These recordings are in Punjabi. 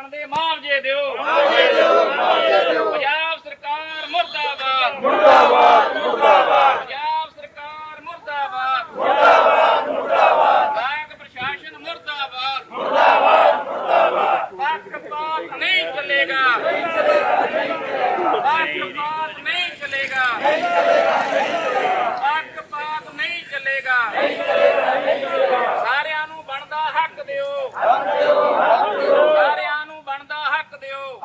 ਬਣਦੇ ਮੁਆਵਜ਼ੇ ਦਿਓ। ਪੰਜਾਬ ਸਰਕਾਰ ਮੁਰਦਾਬਾਦ। ਮੁਰਦਾਬਾਦ ਮੁਰਦਾਬਾਦ। ਪੰਜਾਬ ਸਰਕਾਰ ਮੁਰਦਾਬਾਦ। ਮੁਰਦਾਬਾਦ ਮੁਰਦਾਬਾਦ। ਬੈਂਕ ਪ੍ਰਸ਼ਾਸਨ ਮੁਰਦਾਬਾਦ। ਮੁਰਦਾਬਾਦ ਮੁਰਦਾਬਾਦ। ਪੱਖਪਾਤ ਨਹੀਂ ਚੱਲੇਗਾ। ਪੱਖਪਾਤ ਨਹੀਂ ਚੱਲੇਗਾ। ਪੱਖਪਾਤ ਨਹੀਂ ਚੱਲੇਗਾ ਸਾਰਿਆਂ ਨੂੰ ਬਣਦਾ ਹੱਕ ਦਿਓ ਸਾਰਿਆਂ ਨੂੰ ਬਣਦਾ ਹੱਕ ਦਿਓ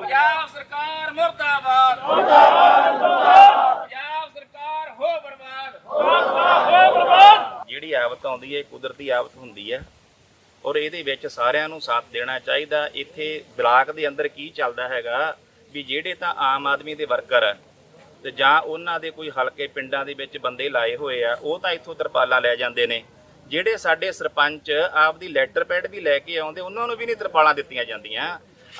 ਪੰਜਾਬ ਸਰਕਾਰ ਮੁਰਦਾਬਾਦ ਪੰਜਾਬ ਸਰਕਾਰ ਹੋ ਬਰਬਾਦ ਜਿਹੜੀ ਆਫਤ ਆਉਂਦੀ ਹੈ ਕੁਦਰਤੀ ਆਫਤ ਹੁੰਦੀ ਹੈ। ਔਰ ਇਹਦੇ ਵਿੱਚ ਸਾਰਿਆਂ ਨੂੰ ਸਾਥ ਦੇਣਾ ਚਾਹੀਦਾ। ਇੱਥੇ ਬਲਾਕ ਦੇ ਅੰਦਰ ਕੀ ਚੱਲਦਾ ਹੈਗਾ ਵੀ ਜਿਹੜੇ ਤਾਂ ਆਮ ਆਦਮੀ ਦੇ ਵਰਕਰ ਆ ਤੇ ਜਾਂ ਉਹਨਾਂ ਦੇ ਕੋਈ ਹਲਕੇ ਪਿੰਡਾਂ ਦੇ ਵਿੱਚ ਬੰਦੇ ਲਾਏ ਹੋਏ ਆ, ਉਹ ਤਾਂ ਇੱਥੋਂ ਤਰਪਾਲਾਂ ਲੈ ਜਾਂਦੇ ਨੇ। ਜਿਹੜੇ ਸਾਡੇ ਸਰਪੰਚ ਆਪਦੀ ਲੈਟਰ ਪੈਡ ਵੀ ਲੈ ਕੇ ਆਉਂਦੇ, ਉਹਨਾਂ ਨੂੰ ਵੀ ਨਹੀਂ ਤਰਪਾਲਾਂ ਦਿੱਤੀਆਂ ਜਾਂਦੀਆਂ।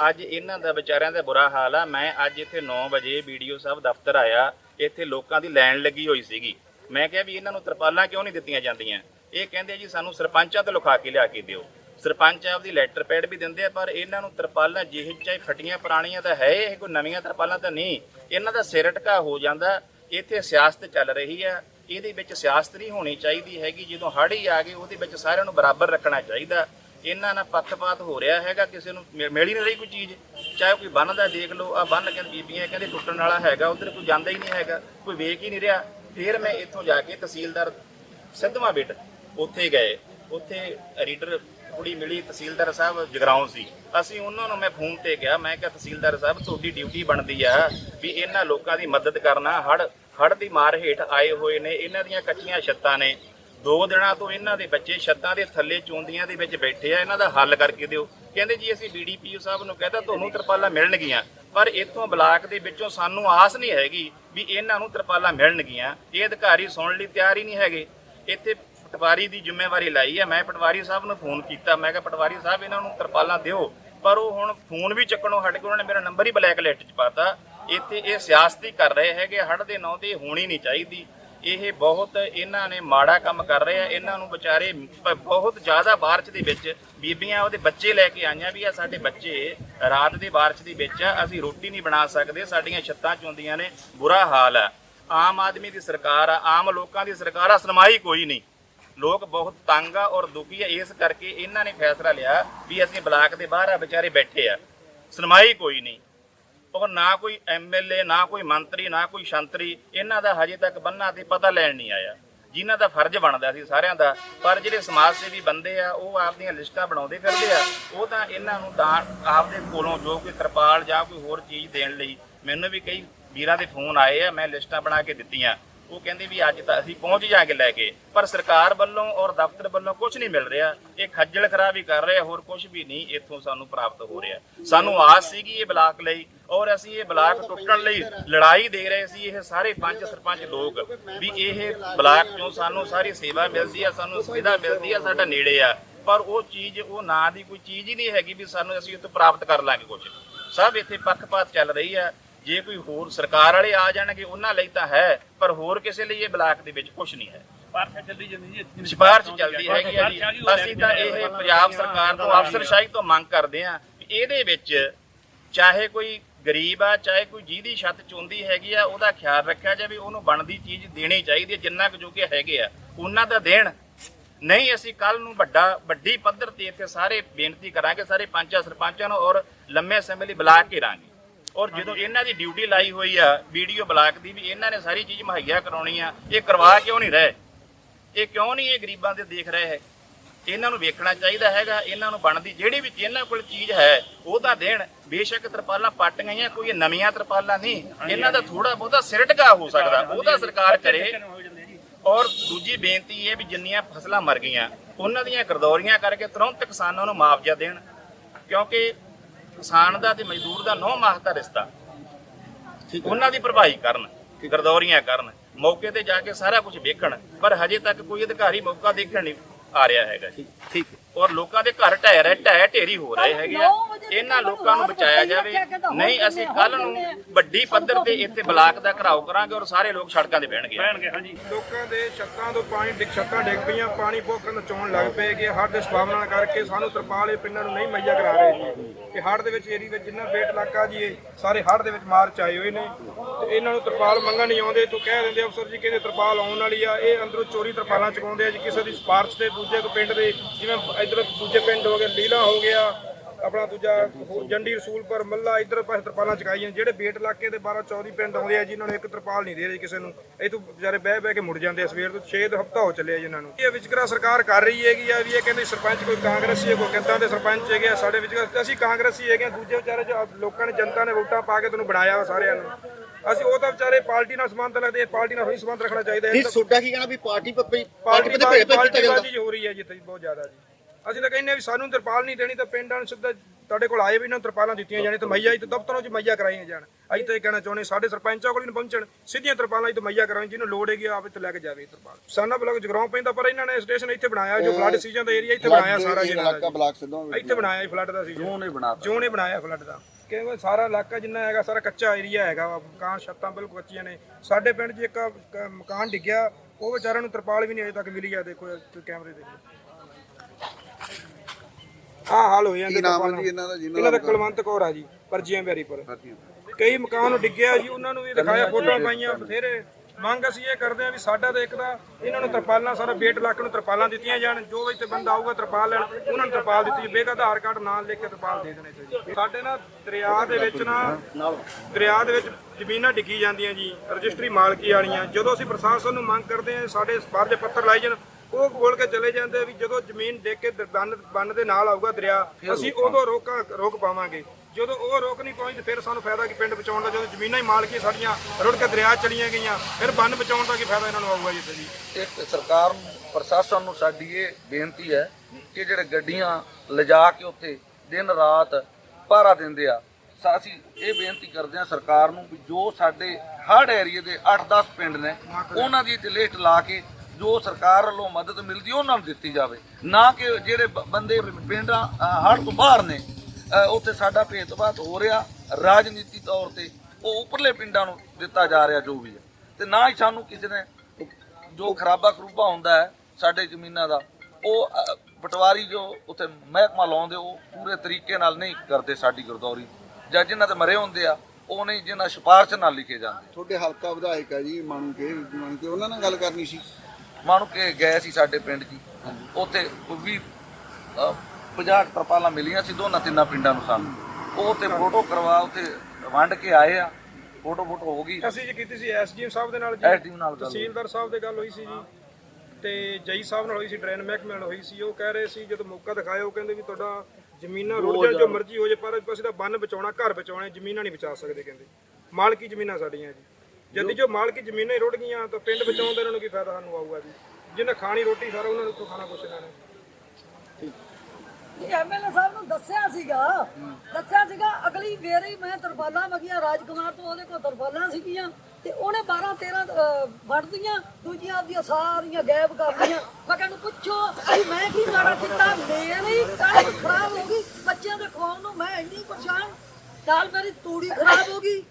ਅੱਜ ਇਹਨਾਂ ਦਾ ਵਿਚਾਰਿਆਂ ਦਾ ਬੁਰਾ ਹਾਲ ਆ। ਮੈਂ ਅੱਜ ਇੱਥੇ 9 ਵਜੇ ਵੀਡੀਓ ਸਾਹਿਬ ਦਫ਼ਤਰ ਆਇਆ। ਇੱਥੇ ਲੋਕਾਂ ਦੀ ਲਾਈਨ ਲੱਗੀ ਹੋਈ ਸੀਗੀ। ਮੈਂ ਕਿਹਾ ਵੀ ਇਹਨਾਂ ਨੂੰ ਤਰਪਾਲਾਂ ਕਿਉਂ ਨਹੀਂ ਦਿੱਤੀਆਂ ਜਾਂਦੀਆਂ? ਇਹ ਕਹਿੰਦੇ ਜੀ ਸਾਨੂੰ ਸਰਪੰਚਾਂ ਤੋਂ ਲਿਖਾ ਕੇ ਲਿਆ ਕੇ ਦਿਓ। ਸਰਪੰਚ ਆਪਦੀ ਲੈਟਰ ਪੈਡ ਵੀ ਦਿੰਦੇ ਆ, ਪਰ ਇਹਨਾਂ ਨੂੰ ਤਰਪਾਲਾਂ ਜਿਹੇ ਚਾਹੇ ਫਟੀਆਂ ਪੁਰਾਣੀਆਂ ਤਾਂ ਹੈ ਇਹ ਕੋਈ ਨਵੀਆਂ ਤਰਪਾਲਾਂ ਤਾਂ ਨਹੀਂ। ਇਹਨਾਂ ਦਾ ਸਿਰ ਟਕਾ ਹੋ ਜਾਂਦਾ, ਇੱਥੇ ਸਿਆਸਤ ਚੱਲ ਰਹੀ ਆ। ਇਹਦੇ ਵਿੱਚ ਸਿਆਸਤ ਨਹੀਂ ਹੋਣੀ ਚਾਹੀਦੀ ਹੈਗੀ, ਜਦੋਂ ਹੜ੍ਹ ਹੀ ਆ ਗਏ, ਉਹਦੇ ਵਿੱਚ ਸਾਰਿਆਂ ਨੂੰ ਬਰਾਬਰ ਰੱਖਣਾ ਚਾਹੀਦਾ। ਇਹਨਾਂ ਨਾਲ ਪੱਖਪਾਤ ਹੋ ਰਿਹਾ ਹੈਗਾ, ਕਿਸੇ ਨੂੰ ਮਿ- ਮਿਲ ਹੀ ਨਹੀਂ ਰਹੀ ਕੋਈ ਚੀਜ਼। ਚਾਹੇ ਕੋਈ ਬੰਨਦਾ ਦੇਖ ਲਓ ਆ ਬੰਨ ਕਹਿੰਦੇ ਬੀਬੀਆਂ ਕਹਿੰਦੇ ਟੁੱਟਣ ਵਾਲਾ ਹੈਗਾ, ਉਧਰ ਕੋਈ ਜਾਂਦਾ ਹੀ ਨਹੀਂ ਹੈਗਾ, ਕੋਈ ਵੇਖ ਹੀ ਨਹੀਂ ਰਿਹਾ। ਫਿਰ ਮੈਂ ਇੱਥੋਂ ਜਾ ਕੇ ਤਹਿਸੀਲਦਾਰ ਸਿੱਧਵਾਂ ਬਿੱਟ ਉੱਥੇ ਗਏ। ਉੱਥੇ ਰੀਡਰ ਕੁੜੀ ਮਿਲੀ, ਤਹਿਸੀਲਦਾਰ ਸਾਹਿਬ ਜਗਰਾਉਂ ਸੀ। ਅਸੀਂ ਉਹਨਾਂ ਨੂੰ ਮੈਂ ਫੋਨ ਤੇ ਗਿਆ ਮੈਂ ਕਿਹਾ, ਤਹਿਸੀਲਦਾਰ ਸਾਹਿਬ, ਤੁਹਾਡੀ ਡਿਊਟੀ ਬਣਦੀ ਆ ਵੀ ਇਹਨਾਂ ਲੋਕਾਂ ਦੀ ਮਦਦ ਕਰਨਾ। ਹੜ ਹੜ ਦੀ ਮਾਰ ਹੇਠ ਆਏ ਹੋਏ ਨੇ, ਇਹਨਾਂ ਦੀਆਂ ਕੱਚੀਆਂ ਛੱਤਾਂ ਨੇ। ਦੋ ਦਿਨਾਂ ਤੋਂ ਇਹਨਾਂ ਦੇ ਬੱਚੇ ਛੱਤਾਂ ਦੇ ਥੱਲੇ ਚੂੰਦੀਆਂ ਦੇ ਵਿੱਚ ਬੈਠੇ ਆ, ਇਹਨਾਂ ਦਾ ਹੱਲ ਕਰਕੇ ਦਿਓ। ਕਹਿੰਦੇ ਜੀ, ਅਸੀਂ ਬੀਡੀਪੀਓ ਸਾਹਿਬ ਨੂੰ ਕਹਤਾ, ਤੁਹਾਨੂੰ ਤਰਪਾਲਾਂ ਮਿਲਣਗੀਆਂ। ਪਰ ਇੱਥੋਂ ਬਲਾਕ ਦੇ ਵਿੱਚੋਂ ਸਾਨੂੰ ਆਸ ਨਹੀਂ ਹੈਗੀ ਵੀ ਇਹਨਾਂ ਨੂੰ ਤਰਪਾਲਾਂ ਮਿਲਣਗੀਆਂ। ਇਹ ਅਧਿਕਾਰੀ ਸੁਣਨ ਲਈ ਤਿਆਰ ਹੀ ਨਹੀਂ ਹੈਗੇ। ਇੱਥੇ ਪਟਵਾਰੀ ਦੀ ਜ਼ਿੰਮੇਵਾਰੀ ਲਾਈ ਹੈ। ਮੈਂ ਪਟਵਾਰੀ ਸਾਹਿਬ ਨੂੰ ਫੋਨ ਕੀਤਾ। ਮੈਂ ਕਿਹਾ, ਪਟਵਾਰੀ ਸਾਹਿਬ, ਇਹਨਾਂ ਨੂੰ ਤਰਪਾਲਾਂ ਦਿਓ। ਪਰ ਉਹ ਹੁਣ ਫੋਨ ਵੀ ਚੱਕਣੋਂ ਹਟ ਕੇ ਉਹਨਾਂ ਨੇ ਮੇਰਾ ਨੰਬਰ ਹੀ ਬਲੈਕ ਲਿਸਟ 'ਚ ਪਾਤਾ ਇੱਥੇ ਇਹ ਸਿਆਸਤੀ ਕਰ ਰਹੇ ਹੈਗੇ। ਹੜ ਦੇ ਨਾਂ ਤੇ ਹੋਣੀ ਨਹੀਂ ਚਾਹੀਦੀ। ਇਹ ਬਹੁਤ ਇਹਨਾਂ ਨੇ ਮਾੜਾ ਕੰਮ ਕਰ ਰਹੇ ਆ। ਇਹਨਾਂ ਨੂੰ ਵਿਚਾਰੇ ਬਹੁਤ ਜ਼ਿਆਦਾ ਬਾਰਿਸ਼ ਦੇ ਵਿੱਚ ਬੀਬੀਆਂ ਉਹਦੇ ਬੱਚੇ ਲੈ ਕੇ ਆਈਆਂ ਵੀ ਆ। ਸਾਡੇ ਬੱਚੇ ਰਾਤ ਦੇ ਬਾਰਿਸ਼ ਦੇ ਵਿੱਚ ਆ, ਅਸੀਂ ਰੋਟੀ ਨਹੀਂ ਬਣਾ ਸਕਦੇ। ਸਾਡੀਆਂ ਛੱਤਾਂ ਚੁੰਦੀਆਂ ਨੇ। ਬੁਰਾ ਹਾਲ ਆ। ਆਮ ਆਦਮੀ ਦੀ ਸਰਕਾਰ ਆ। ਆਮ ਲੋਕਾਂ ਦੀ ਸਰਕਾਰ ਆ। ਸੁਣਵਾਈ ਕੋਈ ਨਹੀਂ। ਲੋਕ ਬਹੁਤ ਤੰਗ ਆ ਔਰ ਦੁਖੀ ਆ। ਇਸ ਕਰਕੇ ਇਹਨਾਂ ਨੇ ਫੈਸਲਾ ਲਿਆ ਵੀ ਅਸੀਂ ਬਲਾਕ ਦੇ ਬਾਹਰ ਆ। ਵਿਚਾਰੇ ਬੈਠੇ ਆ। ਸੁਣਵਾਈ ਕੋਈ ਨਹੀਂ। ਔਰ ਨਾ ਕੋਈ ਐਮਐਲਏ ਨਾ ਕੋਈ ਮੰਤਰੀ, ਨਾ ਕੋਈ ਸ਼ੰਤਰੀ, ਇਹਨਾਂ ਦਾ ਹਜੇ ਤੱਕ ਬੰਨਾ ਤੇ ਪਤਾ ਲੈਣ ਨਹੀਂ ਆਇਆ। ਜਿਨ੍ਹਾਂ ਦਾ ਫਰਜ਼ ਬਣਦਾ ਸੀ ਸਾਰਿਆਂ ਦਾ, ਪਰ ਜਿਹੜੇ ਸਮਾਜ ਸੇਵੀ ਬੰਦੇ ਆ, ਉਹ ਆਪਦੀਆਂ ਲਿਸਟਾਂ ਬਣਾਉਂਦੇ ਫਿਰਦੇ ਆ। ਉਹ ਤਾਂ ਇਹਨਾਂ ਨੂੰ ਦਾਨ ਆਪਦੇ ਕੋਲੋਂ ਜੋ ਕੋਈ ਤਰਪਾਲ ਜਾਂ ਕੋਈ ਹੋਰ ਚੀਜ਼ ਦੇਣ ਲਈ ਮੈਨੂੰ ਵੀ ਕਈ ਵੀਰਾਂ ਦੇ ਫੋਨ ਆਏ ਆ, ਮੈਂ ਲਿਸਟਾਂ ਬਣਾ ਕੇ ਦਿੱਤੀਆਂ। ਉਹ ਕਹਿੰਦੇ ਵੀ ਅੱਜ ਤਾਂ ਅਸੀਂ ਪਹੁੰਚ ਜਾਾਂਗੇ ਲੈ ਕੇ, ਪਰ ਸਰਕਾਰ ਵੱਲੋਂ ਔਰ ਦਫ਼ਤਰ ਵੱਲੋਂ ਕੁਝ ਨਹੀਂ ਮਿਲ ਰਿਹਾ। ਇਹ ਖੱਜਲ ਖਰਾਬ ਹੀ ਕਰ ਰਿਹਾ, ਹੋਰ ਕੁਝ ਵੀ ਨਹੀਂ ਇੱਥੋਂ ਸਾਨੂੰ ਪ੍ਰਾਪਤ ਹੋ ਰਿਹਾ। ਸਾਨੂੰ ਆਸ ਸੀਗੀ ਇਹ ਬਲਾਕ ਲਈ, ਔਰ ਅਸੀਂ ਇਹ ਬਲਾਕ ਟੁੱਟਣ ਲਈ ਲੜਾਈ ਦੇ ਰਹੇ ਸੀ, ਇਹ ਸਾਰੇ ਪੰਜ ਸਰਪੰਚ ਲੋਕ, ਵੀ ਇਹ ਬਲਾਕ ਚੋਂ ਸਾਨੂੰ ਸਾਰੀ ਸੇਵਾ ਮਿਲਦੀ ਆ, ਸਾਨੂੰ ਸੁਵਿਧਾ ਮਿਲਦੀ ਆ, ਸਾਡਾ ਨੇੜੇ ਆ। ਪਰ ਉਹ ਚੀਜ਼, ਉਹ ਨਾਂ ਦੀ ਕੋਈ ਚੀਜ਼ ਹੀ ਨਹੀਂ ਹੈਗੀ ਵੀ ਸਾਨੂੰ ਅਸੀਂ ਇਹ ਤੋਂ ਪ੍ਰਾਪਤ ਕਰ ਲਾਂਗੇ ਕੁਝ ਸਭ ਇੱਥੇ ਪੱਖਪਾਤ ਚੱਲ ਰਹੀ ਆ ਜੇ ਕੋਈ ਹੋਰ ਸਰਕਾਰ ਵਾਲੇ ਆ ਜਾਣਗੇ ਉਹਨਾਂ ਲਈ ਤਾਂ ਹੈ ਪਰ ਹੋਰ ਕਿਸੇ ਲਈ ਇਹ ਬਲਾਕ ਦੇ ਵਿੱਚ ਕੁਝ ਨਹੀਂ ਹੈ। ਜੀ ਸਿਫਾਰਸ਼ ਚੱਲਦੀ ਹੈਗੀ ਆ ਜੀ। ਅਸੀਂ ਤਾਂ ਇਹ ਪੰਜਾਬ ਸਰਕਾਰ ਤੋਂ ਅਫਸਰਸ਼ਾਹੀ ਤੋਂ ਮੰਗ ਕਰਦੇ ਆ ਇਹਦੇ ਵਿੱਚ ਚਾਹੇ ਕੋਈ ਗਰੀਬ ਆ ਚਾਹੇ ਕੋਈ ਜਿਹਦੀ ਛੱਤ ਚੁੰਦੀ ਹੈਗੀ ਆ ਉਹਦਾ ਖਿਆਲ ਰੱਖਿਆ ਜਾਵੇ ਉਹਨੂੰ ਬਣਦੀ ਚੀਜ਼ ਦੇਣੀ ਚਾਹੀਦੀ ਹੈ ਜਿੰਨਾ ਕੁ ਜੋਗੇ ਹੈਗੇ ਆ ਉਹਨਾਂ ਦਾ ਦੇਣ। ਨਹੀਂ ਅਸੀਂ ਕੱਲ ਨੂੰ ਵੱਡਾ ਵੱਡੀ ਪੱਧਰ ਤੇ ਇੱਥੇ ਸਾਰੇ ਬੇਨਤੀ ਕਰਾਂਗੇ ਸਾਰੇ ਪੰਚਾਂ ਸਰਪੰਚਾਂ ਨੂੰ ਔਰ ਲੰਮੇ ਸਮੇਂ ਲਈ ਬੁਲਾ ਕੇ ਰਾਂਗੇ। ਔਰ ਜਦੋਂ ਇਹਨਾਂ ਦੀ ਡਿਊਟੀ ਲਾਈ ਹੋਈ ਆ ਵੀਡੀਓ ਬਲਾਕ ਦੀ ਵੀ ਇਹਨਾਂ ਨੇ ਸਾਰੀ ਚੀਜ਼ ਮੁਹੱਈਆ ਕਰਾਉਣੀ ਆ। ਇਹ ਕਰਵਾ ਕਿਉਂ ਨਹੀਂ ਰਹੇ? ਇਹ ਕਿਉਂ ਨਹੀਂ ਇਹ ਗਰੀਬਾਂ ਦੇ ਦੇਖ ਰਹੇ ਹੈ? ਇਹਨਾਂ ਨੂੰ ਵੇਖਣਾ ਚਾਹੀਦਾ ਹੈਗਾ ਇਹਨਾਂ ਨੂੰ ਬਣਦੀ ਜਿਹੜੀ ਵੀ ਇਹਨਾਂ ਕੋਲ ਚੀਜ਼ ਹੈ ਉਹ ਤਾਂ ਦੇਣ। ਬੇਸ਼ੱਕ ਤਰਪਾਲਾਂ ਪੱਟ ਗਈਆਂ ਕੋਈ ਨਵੀਆਂ ਤਰਪਾਲਾਂ ਨਹੀਂ। ਇਹਨਾਂ ਦਾ ਥੋੜਾ ਬਹੁਤਾ ਸਿਰ ਢਕਾ ਹੋ ਸਕਦਾ ਉਹ ਤਾਂ ਸਰਕਾਰ ਕਰੇ। ਔਰ ਦੂਜੀ ਬੇਨਤੀ ਇਹ ਵੀ ਜਿੰਨੀਆਂ ਫਸਲਾਂ ਮਰ ਗਈਆਂ ਉਹਨਾਂ ਦੀਆਂ ਗਰਦੌਰੀਆਂ ਕਰਕੇ ਤੁਰੰਤ ਕਿਸਾਨਾਂ ਨੂੰ ਮੁਆਵਜ਼ਾ ਦੇਣ। ਕਿਉਂਕਿ ਕਿਸਾਨ ਦਾ ਤੇ ਮਜ਼ਦੂਰ ਦਾ ਨੌ ਮਾਹ ਦਾ ਰਿਸ਼ਤਾ। ਉਹਨਾਂ ਦੀ ਭਰਪਾਈ ਕਰਨ ਗਰਦੌਰੀਆਂ ਕਰਨ ਮੌਕੇ ਤੇ ਜਾ ਕੇ ਸਾਰਾ ਕੁਝ ਵੇਖਣ। ਪਰ ਹਜੇ ਤੱਕ ਕੋਈ ਅਧਿਕਾਰੀ ਮੌਕਾ ਦੇਖਣ ਨਹੀਂ ਆ ਰਿਹਾ ਹੈਗਾ ਠੀਕ ਔਰ ਲੋਕਾਂ ਦੇ ਘਰ ਢਹਿ ਰਹੇ ਢਹਿ ਢੇਰੀ ਹੋ ਰਹੇ ਹੈਗੇ ਆ। ਇਹਨਾਂ ਲੋਕਾਂ ਨੂੰ ਬਚਾਇਆ ਜਾਵੇ। ਨਹੀਂ ਅਸੀਂ ਕੱਲ ਨੂੰ ਵੱਡੀ ਪੱਧਰ ਤੇ ਇੱਥੇ ਬਲਾਕ ਦਾ ਘਰਾਓ ਕਰਾਂਗੇ ਔਰ ਸਾਰੇ ਲੋਕ ਸੜਕਾਂ ਤੇ ਬਹਿਣਗੇ। ਲੋਕਾਂ ਦੇ ਛੱਤਾਂ ਤੋਂ ਪਾਣੀ ਡਿੱਗ ਛੱਤਾਂ ਡਿੱਗ ਪਈਆਂ ਪਾਣੀ ਭੋਕਣ ਨੂੰ ਚੋਣ ਲੱਗ ਪਏ ਕਿ ਹੜ੍ਹ ਦੇ ਸੰਭਾਵਨਾ ਕਰਕੇ ਸਾਨੂੰ ਤਰਪਾਲ ਇਹ ਪਿੰਡਾਂ ਨੂੰ ਨਹੀਂ ਮੁਹੱਈਆ ਕਰਾ ਰਹੇ। ਜੀ ਇਹ ਹੜ੍ਹ ਦੇ ਵਿੱਚ ਏਰੀ ਵਿੱਚ ਜਿੰਨਾ ਬੇਟ ਇਲਾਕਾ ਜੀ ਇਹ ਸਾਰੇ ਹੜ੍ਹ ਦੇ ਵਿੱਚ ਮਾਰ ਚ ਆਏ ਹੋਏ ਨੇ। ਤੇ ਇਹਨਾਂ ਨੂੰ ਤਰਪਾਲ ਮੰਗਣ ਨਹੀਂ ਆਉਂਦੇ ਤੋਂ ਕਹਿ ਦਿੰਦੇ ਅਫਸਰ ਜੀ ਕਹਿੰਦੇ ਤਰਪਾਲ ਆਉਣ ਵਾਲੀ ਆ। ਇਹ ਅੰਦਰੋਂ ਚੋਰੀ ਤਰਪਾਲਾਂ ਚੁਕਾਉਂਦੇ ਆ ਜੀ ਕਿਸੇ ਦੀ ਸਪਾਰਸ਼ ਤੇ ਦੂਜੇ ਕੋ ਪਿੰਡ ਦੇ ਜਿਵੇਂ ਇਧਰ ਦੂਜੇ ਪਿੰਡ ਹੋ ਗਏ ਲੀਲਾ ਹੋ ਗਿਆ ਆਪਣਾ ਦੂਜਾ ਹੋਰ ਜੰਡੀ ਰਸੂਲਪੁਰ ਮੱਲਾ ਇਧਰ ਪਾਸੇ ਤਰਪਾਲਾਂ ਚਕਾਈਆਂ ਜਿਹੜੇ ਬੇਟ ਇਲਾਕੇ ਦੇ 12 14 ਪਿੰਡ ਆਉਂਦੇ ਆ ਜਿਨ੍ਹਾਂ ਨੂੰ ਇੱਕ ਤਰਪਾਲ ਨਹੀਂ ਦੇ ਰਹੇ ਕਿਸੇ ਨੂੰ। ਇਹ ਤੋਂ ਵਿਚਾਰੇ ਬਹਿ ਬਹਿ ਕੇ ਮੁੜ ਜਾਂਦੇ ਆ ਸਵੇਰ ਤੋਂ 6 ਹਫ਼ਤਾ ਹੋ ਚੱਲਿਆ ਜੀ ਇਹਨਾਂ ਨੂੰ। ਇਹ ਵਿਚਕਰਾ ਸਰਕਾਰ ਕਰ ਰਹੀ ਹੈਗੀ ਆ ਵੀ ਇਹ ਕਹਿੰਦੇ ਸਰਪੰਚ ਕੋਈ ਕਾਂਗਰਸੀ ਹੈ ਕੋਈ ਕਿੱਦਾਂ ਦੇ ਸਰਪੰਚ ਹੈਗੇ ਆ ਸਾਡੇ ਵਿਚਕਾਰ ਅਸੀਂ ਕਾਂਗਰਸੀ ਹੈਗੇ ਆ ਦੂਜੇ ਵਿਚਾਰੇ ਜੋ ਲੋਕਾਂ ਨੇ ਜਨਤਾ ਨੇ ਵੋਟਾਂ ਪਾ ਕੇ ਤੁਹਾਨੂੰ ਬਣਾਇਆ ਸਾਰਿਆਂ ਨੂੰ। ਅਸੀਂ ਉਹ ਤਾਂ ਵਿਚਾਰੇ ਪਾਰਟੀ ਨਾਲ ਸੰਬੰਧ ਰੱਖਦੇ ਆ ਪਾਰਟੀ ਨਾਲ ਹੀ ਸੰਬੰਧ ਰੱਖਣਾ ਚਾਹੀਦਾ। ਹੈ ਨਹੀਂ ਸੋਡਾ ਕੀ ਕਹਿਣਾ ਵੀ ਪਾਰਟੀ ਪੱਪੀ ਪਾਰਟੀ ਤੇ ਕੀਤਾ ਜਾਂਦਾ ਪਾਰਟੀਬਾਜ਼ੀ ਹੋ ਰਹੀ ਹੈ ਜਿੱਥੇ ਬਹੁਤ ਜ਼ਿਆਦਾ ਜੀ। ਅਸੀਂ ਤਾਂ ਕਹਿੰਦੇ ਆ ਵੀ ਸਾਨੂੰ ਤਰਪਾਲ ਨਹੀਂ ਦੇਣੀ ਤਾਂ ਪਿੰਡਾਂ ਨੂੰ ਸਿੱਧਾ ਤੁਹਾਡੇ ਕੋਲ ਆਏ ਵੀ ਇਹਨਾਂ ਨੂੰ ਤਰਪਾਲਾਂ ਦਿੱਤੀਆਂ ਜਾਣੇ ਤੇ ਮਈਆ ਤੇ ਦਫ਼ਤਰਾਂ 'ਚ ਮਈਆ ਕਰਾਈਆਂ ਜਾਣ। ਅਸੀਂ ਤਾਂ ਇਹ ਕਹਿਣਾ ਚਾਹੁੰਦੇ ਸਾਡੇ ਸਰਪੰਚਾਂ ਕੋਲ ਹੀ ਨਾ ਪਹੁੰਚਣ ਸਿੱਧੀਆਂ ਤਰਪਾਲਾਂ ਹੀ ਤਾਂ ਮਈਆ ਕਰਾਉਣ ਜਿਹਨੂੰ ਲੋੜ ਹੈਗੀ ਆਪ ਇੱਥੇ ਲੈ ਕੇ ਜਾਵੇ ਤਰਪਾਲ। ਸਾਨਾ ਬਲਾਕ ਜਗਰਾਉਂ ਪੈਂਦਾ ਪਰ ਇਹਨਾਂ ਨੇ ਸਟੇਸ਼ਨ ਇੱਥੇ ਬਣਾਇਆ ਜੋ ਫਲੱਡ ਸੀਜ਼ਨ ਦਾ ਏਰੀਆ ਇੱਥੇ ਬਣਾਇਆ ਸਾਰਾ ਜੀ ਇਹਨਾਂ ਦਾ ਇਲਾਕਾ ਜੀ। ਬਲਾਕ ਸਿੱਧੋਂ ਇੱਥੇ ਬਣਾਇਆ ਫਲੱਡ ਦਾ ਸੀਜ਼ਨ ਜੂਨ ਹੀ ਬਣਾਤਾ। ਜੂਨ ਹੀ ਬਣਾਇਆ ਫਲੱਡ ਦਾ। ਕਿਉਂਕਿ ਸਾਰਾ ਇਲਾਕਾ ਜਿੰਨਾ ਹੈਗਾ ਸਾਰਾ ਕੱਚਾ ਏਰੀਆ ਹੈਗਾ ਵਾ ਮਕਾਨ ਛੱਤਾਂ ਬਿਲਕੁਲ ਕੱਚੀਆਂ ਨੇ। ਸਾਡੇ ਪਿੰਡ 'ਚ ਇੱਕ ਮਕਾਨ ਡਿੱਗਿਆ ਉਹ ਵਿਚਾਰਿਆਂ ਨੂੰ ਤਰਪਾਲ ਵੀ ਨਹੀਂ ਅਜੇ ਤੱਕ ਮਿਲੀ ਆ ਦੇਖੋ ਕੈਮਰੇ ਦੇਖੋ ਆਹ ਹਾਲ ਹੋਏ ਜਾਂਦੇ ਕੀ ਨਾਮ ਹੈ। ਜੀ ਇਹਨਾਂ ਦਾ ਜਿਨ੍ਹਾਂ ਇਹਨਾਂ ਦਾ ਕੁਲਵੰਤ ਕੌਰ ਆ ਜੀ ਪਰਜੀਆਂ ਬੈਰੀਪੁਰ ਕਈ ਮਕਾਨ ਡਿੱਗਿਆ ਜੀ ਉਹਨਾਂ ਨੂੰ ਵੀ ਦਿਖਾਇਆ ਫੋਟੋਆਂ ਪਾਈਆਂ ਬਥੇਰੇ। ਮੰਗ ਅਸੀਂ ਇਹ ਕਰਦੇ ਆ ਵੀ ਸਾਡਾ ਤਾਂ ਇੱਕ ਤਾਂ ਇਹਨਾਂ ਨੂੰ ਤਰਪਾਲਾਂ ਸਾਰਾ ਬੇਟ ਲੱਕ ਨੂੰ ਤਰਪਾਲਾਂ ਦਿੱਤੀਆਂ ਜਾਣ ਜੋ ਵੀ ਇੱਥੇ ਬੰਦਾ ਆਊਗਾ ਤਰਪਾਲ ਲੈਣ ਉਹਨਾਂ ਨੂੰ ਤਰਪਾਲ ਦਿੱਤੀ। ਬੇਗਾ ਆਧਾਰ ਕਾਰਡ ਨਾਲ ਲਿਖ ਕੇ ਤਰਪਾਲ ਦੇ ਦੇਣੇ ਚਾਹੀਦੇ ਸਾਡੇ ਨਾ ਦਰਿਆ ਦੇ ਵਿੱਚ ਨਾ ਦਰਿਆ ਦੇ ਵਿੱਚ ਜ਼ਮੀਨਾਂ ਡਿੱਗੀ ਜਾਂਦੀਆਂ ਜੀ ਰਜਿਸਟਰੀ ਮਾਲਕੀ ਵਾਲੀਆਂ। ਜਦੋਂ ਅਸੀਂ ਪ੍ਰਸ਼ਾਸਨ ਨੂੰ ਮੰਗ ਕਰਦੇ ਆ ਸਾਡੇ ਸਪਾਰਜ ਪੱਤਰ ਲਾਏ ਜਾਣ ਉਹ ਬੋਲ ਕੇ ਚਲੇ ਜਾਂਦੇ ਵੀ ਜਦੋਂ ਜ਼ਮੀਨ ਡਿੱਗ ਕੇ ਬੰਨ ਬੰਨ ਦੇ ਨਾਲ ਆਊਗਾ ਦਰਿਆ ਅਸੀਂ ਉਦੋਂ ਰੋਕਾਂ ਰੋਕ ਪਾਵਾਂਗੇ। ਜਦੋਂ ਉਹ ਰੋਕ ਨਹੀਂ ਪਾਉਂਦੀ ਫਿਰ ਸਾਨੂੰ ਫਾਇਦਾ ਕੀ ਪਿੰਡ ਬਚਾਉਣ ਦਾ? ਜਦੋਂ ਜ਼ਮੀਨਾਂ ਹੀ ਮਾਲਕੀ ਸਾਡੀਆਂ ਰੁੜ ਕੇ ਦਰਿਆ ਚਲੀਆਂ ਗਈਆਂ ਫਿਰ ਬੰਨ ਬਚਾਉਣ ਦਾ ਕੀ ਫਾਇਦਾ ਇਹਨਾਂ ਨੂੰ ਆਊਗਾ ਜੀ ਇੱਥੇ ਜੀ? ਇੱਕ ਸਰਕਾਰ ਨੂੰ ਪ੍ਰਸ਼ਾਸਨ ਨੂੰ ਸਾਡੀ ਇਹ ਬੇਨਤੀ ਹੈ ਕਿ ਜਿਹੜੇ ਗੱਡੀਆਂ ਲਿਜਾ ਕੇ ਉੱਥੇ ਦਿਨ ਰਾਤ ਪਹਿਰਾ ਦਿੰਦੇ ਆ ਅਸੀਂ ਇਹ ਬੇਨਤੀ ਕਰਦੇ ਹਾਂ ਸਰਕਾਰ ਨੂੰ ਵੀ ਜੋ ਸਾਡੇ ਹੜ ਏਰੀਏ ਦੇ 8-10 ਪਿੰਡ ਨੇ ਉਹਨਾਂ ਦੀ ਲਿਸਟ ਲਾ ਕੇ ਜੋ ਸਰਕਾਰ ਵੱਲੋਂ ਮਦਦ ਮਿਲਦੀ ਉਹਨਾਂ ਨੂੰ ਦਿੱਤੀ ਜਾਵੇ। ਨਾ ਕਿ ਜਿਹੜੇ ਬੰਦੇ ਪਿੰਡਾਂ ਹੜ ਤੋਂ ਬਾਹਰ ਨੇ ਉੱਥੇ ਸਾਡਾ ਭੇਦਭਾਵ ਹੋ ਰਿਹਾ, ਰਾਜਨੀਤੀ ਤੌਰ ਤੇ ਉਹ ਉੱਪਰਲੇ ਪਿੰਡਾਂ ਨੂੰ ਦਿੱਤਾ ਜਾ ਰਿਹਾ ਜੋ ਵੀ ਹੈ। ਤੇ ਨਾ ਹੀ ਸਾਨੂੰ ਕਿਸੇ ਨੇ ਜੋ ਖਰਾਬਾ ਖਰੂਬਾ ਹੁੰਦਾ ਹੈ ਸਾਡੇ ਜ਼ਮੀਨਾਂ ਦਾ, ਉਹ ਪਟਵਾਰੀ ਜੋ ਉੱਥੇ ਮਹਿਕਮਾ ਲਾਉਂਦੇ, ਉਹ ਪੂਰੇ ਤਰੀਕੇ ਨਾਲ ਨਹੀਂ ਕਰਦੇ ਸਾਡੀ ਗਰਦੌਰੀ। ਜਾਂ ਜਿਨ੍ਹਾਂ ਤੇ ਮਰੇ ਹੁੰਦੇ ਆ, ਉਹ ਨਹੀਂ, ਜਿਨ੍ਹਾਂ ਸਿਫਾਰਸ਼ ਨਾਲ ਲਿਖੇ ਜਾਂਦੇ। ਤੁਹਾਡੇ ਹਲਕਾ ਵਿਧਾਇਕ ਹੈ ਜੀ, ਮਾਣੂ ਕੇ ਮਾਣੂ ਕੇ, ਉਹਨਾਂ ਨਾਲ ਗੱਲ ਕਰਨੀ ਸੀ। ਮਾਨੂੰ ਕਿ ਗਏ ਸੀ ਸਾਡੇ ਪਿੰਡ ਜੀ। ਉੱਥੇ ਵੀ 50 ਤਰਪਾਲਾਂ ਮਿਲੀਆਂ ਸੀ ਦੋਨਾਂ ਤਿੰਨਾਂ ਪਿੰਡਾਂ ਨੂੰ ਸਾਨੂੰ। ਉਹ ਤੇ ਫੋਟੋ ਕਰਵਾ ਉੱਥੇ ਵੰਡ ਕੇ ਆਏ ਆ। ਫੋਟੋ ਫੋਟੋ ਹੋ ਗਈ। ਅਸੀਂ ਜੀ ਕੀਤੀ ਸੀ ਐਸਡੀਐਮ ਸਾਹਿਬ ਦੇ ਨਾਲ ਜੀ। SDM ਨਾਲ ਗੱਲ। ਤਹਿਸੀਲਦਾਰ ਸਾਹਿਬ ਦੇ ਗੱਲ ਹੋਈ ਸੀ ਜੀ। ਤੇ ਜਈ ਸਾਹਿਬ ਨਾਲ ਹੋਈ ਸੀ ਡਰੇਨ ਮਹਿਕਮੇ ਨਾਲ ਹੋਈ ਸੀ। ਉਹ ਕਹਿ ਰਹੇ ਸੀ ਜਦੋਂ ਮੌਕਾ ਦਿਖਾਇਆ ਉਹ ਕਹਿੰਦੇ ਵੀ ਤੁਹਾਡਾ ਜ਼ਮੀਨਾਂ ਰੁੜ ਜਾਣ ਜੋ ਮਰਜ਼ੀ ਹੋ ਜੇ ਪਰ ਅਸੀਂ ਤਾਂ ਬੰਨ ਬਚਾਉਣਾ ਘਰ ਬਚਾਉਣੇ ਜ਼ਮੀਨਾਂ ਨਹੀਂ ਬਚਾ ਸਕਦੇ ਕਹਿੰਦੇ। ਮਾਲਕੀ ਜ਼ਮੀਨਾਂ ਸਾਡੀਆਂ ਜੀ। ਜਦ ਜੋ ਮਾਲਕੀ ਜ਼ਮੀਨਾਂ ਹੀ ਰੁੜ ਗਈਆਂ, ਤਾਂ ਪਿੰਡ ਬਚਾਉਣ ਦਾ ਇਹਨਾਂ ਨੂੰ ਕੀ ਫਾਇਦਾ ਸਾਨੂੰ ਆਊਗਾ ਜੀ? ਜਿਹਨੇ ਖਾਣੀ ਰੋਟੀ ਸਾਰਾ ਉਹਨਾਂ ਨੂੰ ਉੱਥੋਂ ਖਾਣਾ ਕੁਛ ਇਹਨਾਂ ਐਮਐਲਏ ਸਾਹਿਬ ਨੂੰ ਦੱਸਿਆ ਸੀਗਾ। ਦੱਸਿਆ ਸੀਗਾ, ਅਗਲੀ ਵੇਰ ਹੀ ਮੈਂ ਤਰਪਾਲਾਂ ਮੰਗੀਆਂ, ਰਾਜਕੁਮਾਰ ਤੋਂ ਉਹਦੇ ਕੋਲ ਤਰਪਾਲਾਂ ਸੀਗੀਆਂ, ਤੇ ਉਹਨੇ 12 13 ਵੜਦੀਆਂ ਦੂਜੀਆਂ ਆਪਦੀਆਂ ਸਾਰੀਆਂ ਗਾਇਬ ਕਰਦੀਆਂ ਮੈਂ ਕਹਿੰਦਾ ਪੁੱਛੋ ਵੀ ਮੈਂ ਕੀ ਮਾੜਾ ਕੀਤਾ? ਮੇਰੀ ਕਣਕ ਖਰਾਬ ਹੋ ਗਈ। ਬੱਚਿਆਂ ਦੇ ਖਾਣ ਨੂੰ ਮੈਂ ਇੰਨੀ ਪਰੇਸ਼ਾਨ। ਨਾਲ ਮੇਰੀ ਤੂੜੀ ਖਰਾਬ ਹੋ ਗਈ।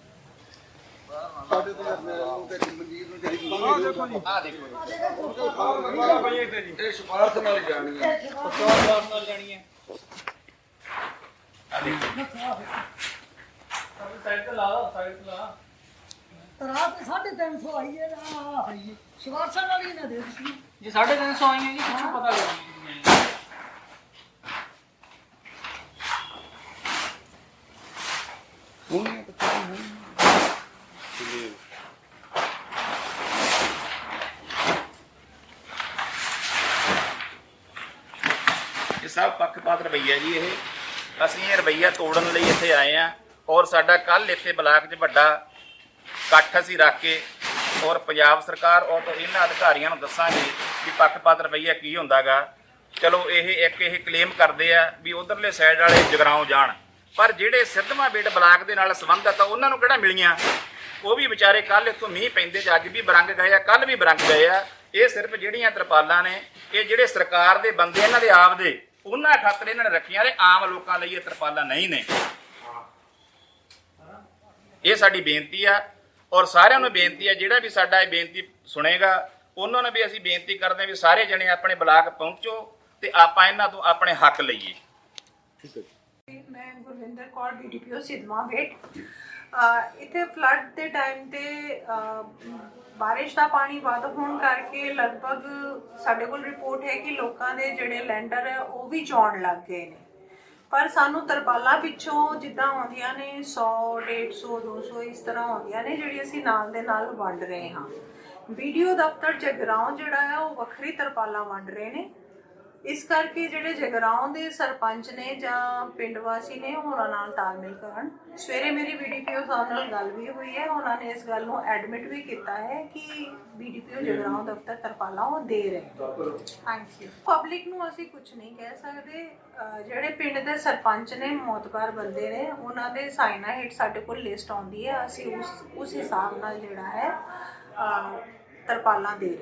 ਸਾਡੇ ਤੋਂ ਨੂੰ ਤੇ ਮਨਜੀਤ ਨੂੰ ਜਿਹੜੀ ਇਹ ਸਿਫਾਰਸ਼ ਨਾਲ ਹੀ। ਜਾਣੀ ਹੈ। ਰਾਤ 350 ਆਈ ਹੈ ਨਾ। ਆਈ ਸ਼ਿਵਾਰਸ਼ਾ ਨਾਲ ਹੀ ਨਾ ਦੇ ਦਿੱਤੀ ਜੇ 350 ਆਈਆਂ ਜੀ ਕੁਛ ਪਤਾ ਲੱਗਣੀ ਸਾਹਿਬ, ਪੱਖਪਾਤ ਰਵਈਆ ਜੀ ਇਹ। ਅਸੀਂ ਇਹ ਰਵਈਆ ਤੋੜਨ ਲਈ ਇੱਥੇ ਆਏ ਆ ਔਰ ਸਾਡਾ ਕੱਲ ਇੱਥੇ ਬਲਾਕ 'ਚ ਵੱਡਾ ਇਕੱਠ ਅਸੀਂ ਰੱਖ ਕੇ ਔਰ ਪੰਜਾਬ ਸਰਕਾਰ ਔਰ ਇਹਨਾਂ ਅਧਿਕਾਰੀਆਂ ਨੂੰ ਦੱਸਾਂਗੇ ਵੀ ਪੱਖਪਾਤ ਰਵਈਆ ਕੀ ਹੁੰਦਾਗਾ। ਚਲੋ ਇਹ ਇੱਕ ਇਹ ਕਲੇਮ ਕਰਦੇ ਆ ਵੀ ਉਧਰਲੇ ਸਾਈਡ ਵਾਲੇ ਜਗਰਾਉਂ ਜਾਣ। ਪਰ ਜਿਹੜੇ ਸਿੱਧਵਾਂ ਬੇਟ ਬਲਾਕ ਦੇ ਨਾਲ ਸੰਬੰਧਤ ਆ, ਉਹਨਾਂ ਨੂੰ ਕਿਹੜਾ ਮਿਲੀਆਂ? ਉਹ ਵੀ ਵਿਚਾਰੇ ਕੱਲ ਇੱਥੋਂ ਮੀਂਹ ਪੈਂਦੇ ਚ ਅੱਜ ਵੀ ਬਰੰਗ ਗਏ ਆ ਕੱਲ ਵੀ ਬਰੰਗ ਗਏ ਆ। ਇਹ ਸਿਰਫ ਜਿਹੜੀਆਂ ਤਰਪਾਲਾਂ ਨੇ, ਇਹ ਜਿਹੜੇ ਸਰਕਾਰ ਦੇ ਬੰਦੇ ਇਹਨਾਂ ਦੇ ਆਪ ਦੇ ਉਹਨਾਂ ਖਾਤਰ ਇਹਨਾਂ ਨੇ ਰੱਖੀਆਂ ਨੇ ਆਮ ਲੋਕਾਂ ਲਈ ਇਹ ਤਰਪਾਲਾਂ ਨਹੀਂ ਨੇ। ਇਹ ਸਾਡੀ ਬੇਨਤੀ ਆ ਔਰ ਸਾਰਿਆਂ ਨੂੰ ਬੇਨਤੀ ਆ ਜਿਹੜਾ ਵੀ ਸਾਡਾ ਇਹ ਬੇਨਤੀ ਸੁਣੇਗਾ ਉਹਨਾਂ ਨੂੰ ਵੀ ਅਸੀਂ ਬੇਨਤੀ ਕਰਦੇ ਹਾਂ ਵੀ ਸਾਰੇ ਜਣੇ ਆਪਣੇ ਬਲਾਕ ਪਹੁੰਚੋ ਤੇ ਆਪਾਂ ਇਹਨਾਂ ਤੋਂ ਆਪਣੇ ਹੱਕ ਲਈਏ। ਮੈਂ ਗੁਰਵਿੰਦਰ ਕੌਰ ਬੀਡੀਪੀਓ ਸਿਦਮਾ ਬੇਟ। ਅਹ ਇੱਥੇ ਫਲੱਡ ਦੇ ਟਾਈਮ ਤੇ ਬਾਰਿਸ਼ ਦਾ ਪਾਣੀ ਵੱਧ ਹੋਣ ਕਰਕੇ ਲਗਭਗ ਸਾਡੇ ਕੋਲ ਰਿਪੋਰਟ ਹੈ ਕਿ ਲੋਕਾਂ ਦੇ ਜਿਹੜੇ ਲੈਂਡਰ ਹੈ, ਉਹ ਵੀ ਚੌਣ ਲੱਗ ਗਏ ਨੇ। ਪਰ ਸਾਨੂੰ ਤਰਪਾਲਾਂ ਪਿੱਛੋਂ ਜਿੱਦਾਂ ਆਉਂਦੀਆਂ ਨੇ 100 150 200 ਇਸ ਤਰ੍ਹਾਂ ਆਉਂਦੀਆਂ ਨੇ, ਜਿਹੜੀ ਅਸੀਂ ਨਾਲ ਦੇ ਨਾਲ ਵੰਡ ਰਹੇ ਹਾਂ। ਵੀਡੀਓ ਦਫ਼ਤਰ ਜਗਰਾਉਂ ਜਿਹੜਾ ਹੈ, ਉਹ ਵੱਖਰੀ ਤਰਪਾਲਾਂ ਵੰਡ ਰਹੇ ਨੇ। ਇਸ ਕਰਕੇ ਜਿਹੜੇ ਜਗਰਾਉਂ ਦੇ ਸਰਪੰਚ ਨੇ ਜਾਂ ਪਿੰਡ ਵਾਸੀ ਨੇ ਉਹਨਾਂ ਨਾਲ ਤਾਲਮੇਲ ਕਰਨ। ਸਵੇਰੇ ਮੇਰੀ ਬੀਡੀਪੀਓ ਸਾਹਿਬ ਨਾਲ ਗੱਲ ਵੀ ਹੋਈ ਹੈ। ਉਹਨਾਂ ਨੇ ਇਸ ਗੱਲ ਨੂੰ ਐਡਮਿਟ ਵੀ ਕੀਤਾ ਹੈ ਕਿ ਬੀਡੀਪੀਓ ਜਗਰਾਉਂ ਦਫ਼ਤਰ ਤਰਪਾਲਾਂ ਉਹ ਦੇ ਰਹੇ ਥੈਂਕ ਯੂ ਪਬਲਿਕ ਨੂੰ ਅਸੀਂ ਕੁਝ ਨਹੀਂ ਕਹਿ ਸਕਦੇ। ਜਿਹੜੇ ਪਿੰਡ ਦੇ ਸਰਪੰਚ ਨੇ ਮੌਤਬਾਰ ਬੰਦੇ ਨੇ ਉਹਨਾਂ ਦੇ ਸਾਈਨਾ ਹੇਠ ਸਾਡੇ ਕੋਲ ਲਿਸਟ ਆਉਂਦੀ ਹੈ। ਅਸੀਂ ਉਸ ਉਸ ਹਿਸਾਬ ਨਾਲ ਜਿਹੜਾ ਹੈ ਤਰਪਾਲਾਂ ਦੇ ਰਹੇ